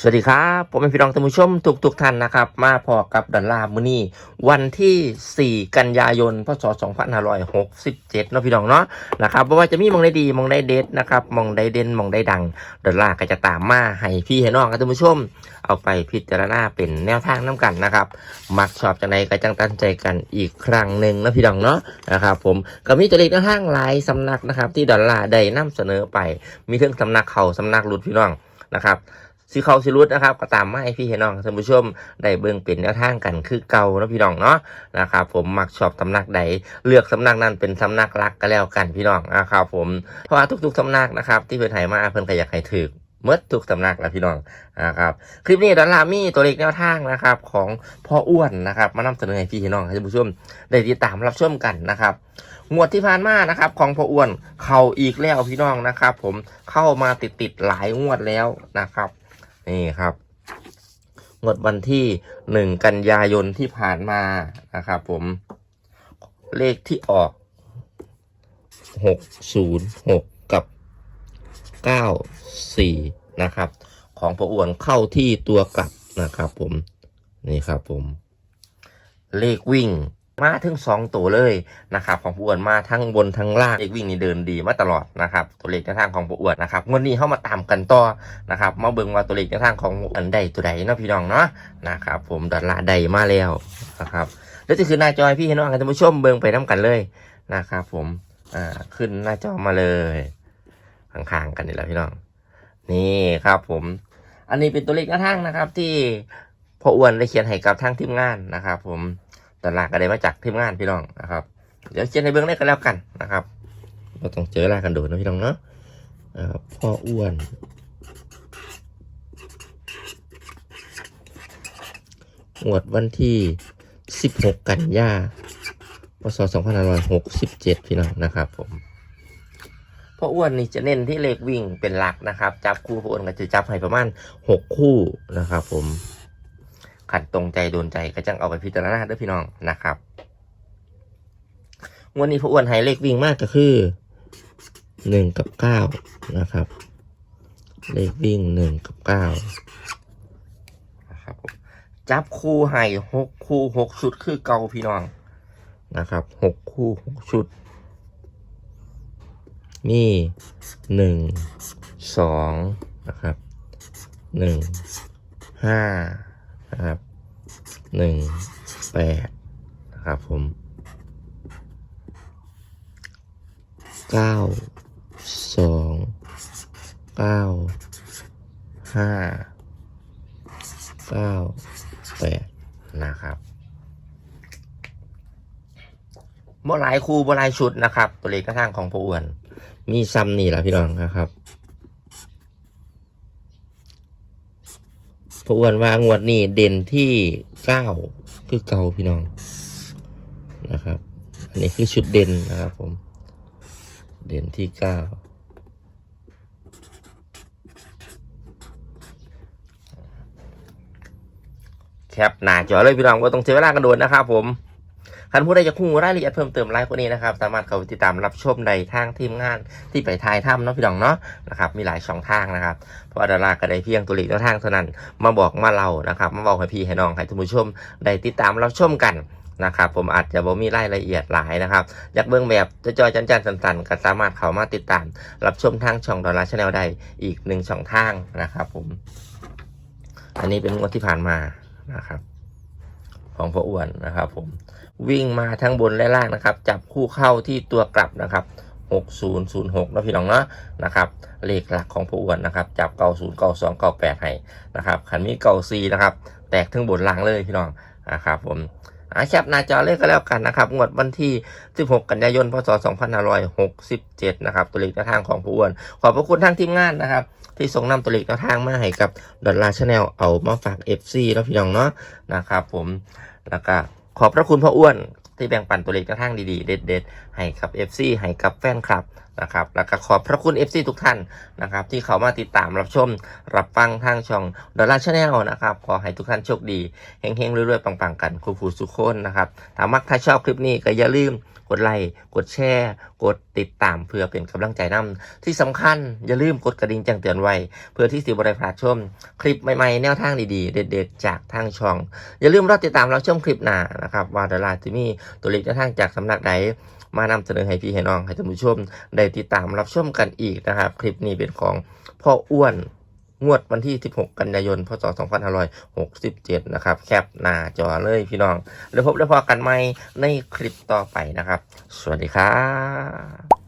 สวัสดีครับผมเป็นพี่น้องท่านผู้ชมทุกทุกๆท่านนะครับ มาพอกับดอลลาร์มือนี่วันที่ 4 กันยายน พศ 2567เนาะพี่น้องเนาะนะครับเพราะว่าจะมีมองได้ดีมองได้เด็ดนะครับมองได้เด่นมองได้ดังดอลลาร์ก็จะตามมาให้พี่ให้น้องครับท่านผู้ชม เอาไปพิจารณาเป็นแนวทางน้ากันนะครับมักชอบจังใดก็จังตั้งใจกันอีกครั้งหนึ่งนะพี่น้องเนาะนะครับผมก็มีตัวเลขแนวทางหลายสำนักนะครับที่ดอลลาร์ได้นำเสนอไปมีเรื่องสำนักเขาสำนักหลุดพี่น้องนะครับ สิเขาสิรุดนะครับ ก็ตามมาให้พี่ให้น้องท่านผู้ชมได้เบิ่งเป็นแนวทางกันคือเก่านะพี่น้องเนาะนะครับผมมักชอบสำนักใดเลือกสำนักนั้นเป็นสำนักรักก็แล้วกันพี่น้องนะครับผมเพราะว่าทุกๆสำนักนะครับ ที่เพิ่นให้มาเพิ่นก็อยากให้ถือเมื่อทุกสำนักแล้วพี่น้องนะครับคลิปนี้ดอลลามีตัวเลขแนวทางนะครับของพ่ออ้วนนะครับมานำเสนอให้พี่ให้น้องท่านผู้ชมได้ติดตามรับชมกันนะครับงวดที่ผ่านมานะครับ ของพ่ออ้วนเข้าอีกแล้วพี่น้องนะครับ ผมเข้ามาติดติดหลายงวดแล้วนะครับ นี่ครับงวดวันที่หนึ่งกันยายนที่ผ่านมานะครับผมเลขที่ออกหกศูนย์หกกับเก้าสี่นะครับ ของพระอ้วนเข้าที่ตัวกลับนะครับผมนี่ครับผม เลขวิ่ง มาถึงสองตัวเลยนะครับของผู้อ้วนมาทั้งบนทั้งล่างเลขวิ่งนี่เดินดีมาตลอดนะครับตัวเลขในทางของผู้อ้วนนะครับวดนี้เข้ามาตามกันต่อนะครับมาเบิ่งว่าตัวเลขในทางของอันใดตัวใดเนาะพี่น้องเนาะนะครับผมดอลลาร์ใดมาแล้วนะครับแล้วจะคือหน้าจอพี่ให้น้องกันท่านผู้ชมเบิ่งไปน้ากันเลยนะครับผมอ่าขึ้นหน้าจอมาเลยข้างๆกันนี่แหละพี่น้อง นี่ครับผม อันนี้เป็นตัวเลขหน้าทางนะครับ ที่พ่ออ้วนได้เขียนให้กับทางทีมงานนะครับ ผม ตลาดก็ได้มาจากทีมงานพี่น้องนะครับ เดี๋ยวเขียนในเบื้องได้กันแล้วกันนะครับเราต้องเจอลากันโดดนะพี่น้องเนาะพ่ออ้วนงวดวันที่ 16 กันยาพศ2567 พี่น้องนะครับผมพ่ออ้วนนี่จะเน้นที่เลขวิ่งเป็นหลักนะครับ จับคู่พ่ออ้วนก็จะจับให้ประมาณหกคู่นะครับผม ขัดตรงใจโดนใจก็จังเอาไปพิจารณาด้วยพี่น้องนะครับงวันนี้พ่ออ้วนให้เลขวิ่งมากก็คือหนึ่งกับเก้านะครับ เลขวิ่งหนึ่งกับเก้านะครับจับคู่ให้หกคู่หกชุดคือเก่าพี่น้องนะครับหกคู่หกชุด มีหนึ่งสองนะครับหนึ่งห้า นะครับหนึ่งแปดนะครับผมเก้าสองเก้าห้าเก้าแปดนะครับบ่หลายคู่บ่หลายชุดนะครับ ตัวเลขกระทั่งของผู้อ้วน มีซ้ำนี่แหละพี่น้องนะครับ พระอ้วนว่างวดนี้เด่นที่เก้าคือเก่าพี่น้องนะครับ อันนี้คือชุดเด่นนะครับผม เด่นที่เก้าแคปหน้าจอเลยพี่น้องว่าต้องเสียเวลากันโดนนะครับผม คันผู้ใดจะคู่รายละเอียดเพิ่มเติมไลฟ์พวกนี้นะครับ สามารถเข้าไปติดตามรับชมในทางทีมงานที่ไปทายถ้ำเนาะพี่น้องเนาะนะครับ มีหลายช่องทางนะครับ เพราะดาราก็ได้เพียงตัวเลขแนวทางเท่านั้น มาบอกมาเล่านะครับ มาบอกให้พี่ให้น้องให้ท่านผู้ชมได้ติดตามรับชมกันนะครับผมอาจจะบ่มีรายละเอียดหลายนะครับ อยากเบิ่งแบบจอยๆจันๆสันก็สามารถเข้ามาติดตาม รับชมทางช่องดอลลาร์ชาแนลได้อีกหนึ่งช่องทางนะครับผม อันนี้เป็นงวดที่ผ่านมานะครับ ของพ่ออ้วนนะครับผม วิ่งมาทั้งบนและล่างนะครับ จับคู่เข้าที่ตัวกลับนะครับ 6006นะพี่น้องเนาะนะครับเลขหลักของผู้อ้วนนะครับ จับเก่าศูนย์เก่าสองเก่าแปดให้นะครับขันมีเก่าซีนะครับ แตกทั้งบนล่างเลยพี่น้องนะครับผมอาแคปหน้าจอเลขก็แล้วกันนะครับงวดวันที่ 16 กันยายน พศ 2567 นะครับ ตัวเลขแนวทางของผู้อ้วน ขอบพระคุณทางทีมงานนะครับ ที่ส่งนำตัวเลขแนวทางมาให้กับดอลลาร์ชาแนลเอามาฝาก FC แล้วพี่น้องเนาะนะครับผมแล้วก็ ขอบพระคุณพ่ออ้วนที่แบ่งปันตัวเลขกระทั่งดีๆ เด็ดๆ ให้กับ FC ให้กับแฟนคลับ นะครับแล้วก็ขอบพระคุณ FC ทุกท่านนะครับที่เขามาติดตามรับชม รับฟังทางช่องดอลลาร์ชาแนลนะครับขอให้ทุกท่านโชคดีเฮงๆรวยๆปังๆ กันครูผู้สุขคนนะครับถ้ามักถ้าชอบคลิปนี้ก็อย่าลืมกดไลค์กดแชร์ กดติดตามเพื่อเป็นกำลังใจนำที่สำคัญอย่าลืมกดกระดิ่งแจ้งเตือนไว้ เพื่อที่สิบได้พลาดชม คลิปใหม่ๆ แนวทางดีๆ เด็ด ๆ จากทางช่อง อย่าลืมรอติดตามเราชมคลิปหน้านะครับว่าดาราจะมีตัวเลขแนวทางจากสำนักใดมานำเสนอให้พี่ให้น้องให้ท่านผู้ชมได้ติดตามรับชมกันอีกนะครับ คลิปนี้เป็นของพ่ออ้วนงวดวันที่ 16 กันยายน พศ 2567 นะครับ แคปหน้าจอเลยพี่น้อง แล้วพบแล้วพอกันใหม่ในคลิปต่อไปนะครับ สวัสดีครับ